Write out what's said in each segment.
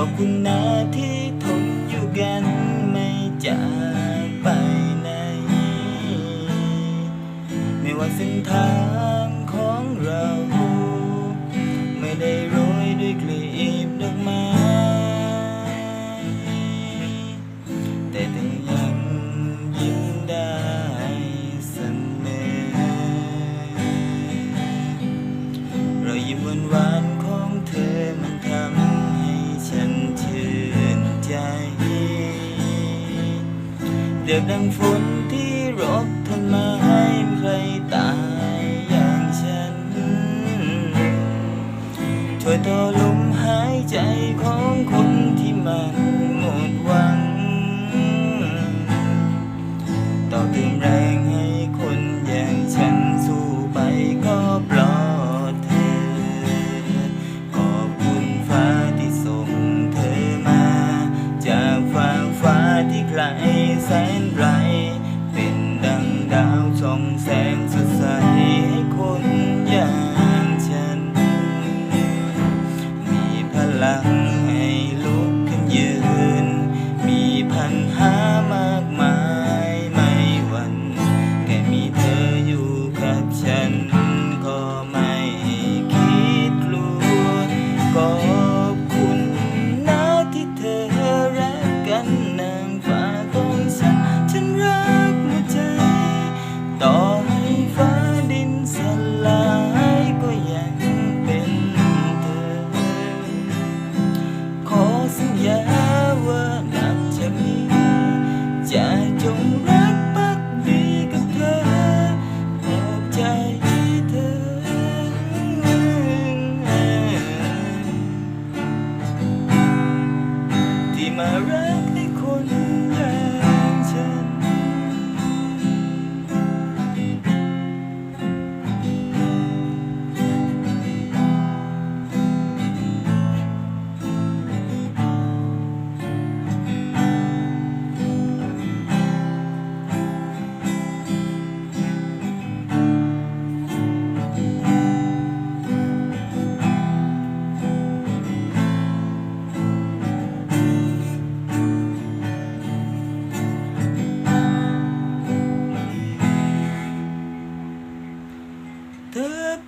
อบคุณนาที่ทนอยู่กันไม่จากไปไหน ไม่ว่าเส้นทาง เดือดดังฝนที่รบทำมาให้ใครตายอย่างฉัน ช่วยต่อลมหายใจของคน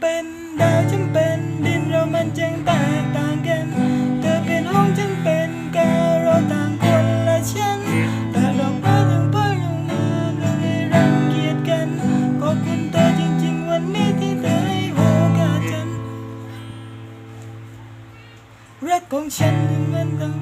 เป็นดาวฉันเป็นดินเรามันจึงแตกต่างกัน เธอเป็นห้องฉันเป็นกาเราต่างคนและฉันแต่เราไม้ถึงพ่อลงมาเราไม่รังเกียจกันขอบคุณเธอจริง ๆ วันนี้ที่เธอให้โอกาสฉันรักของฉันมันต้อง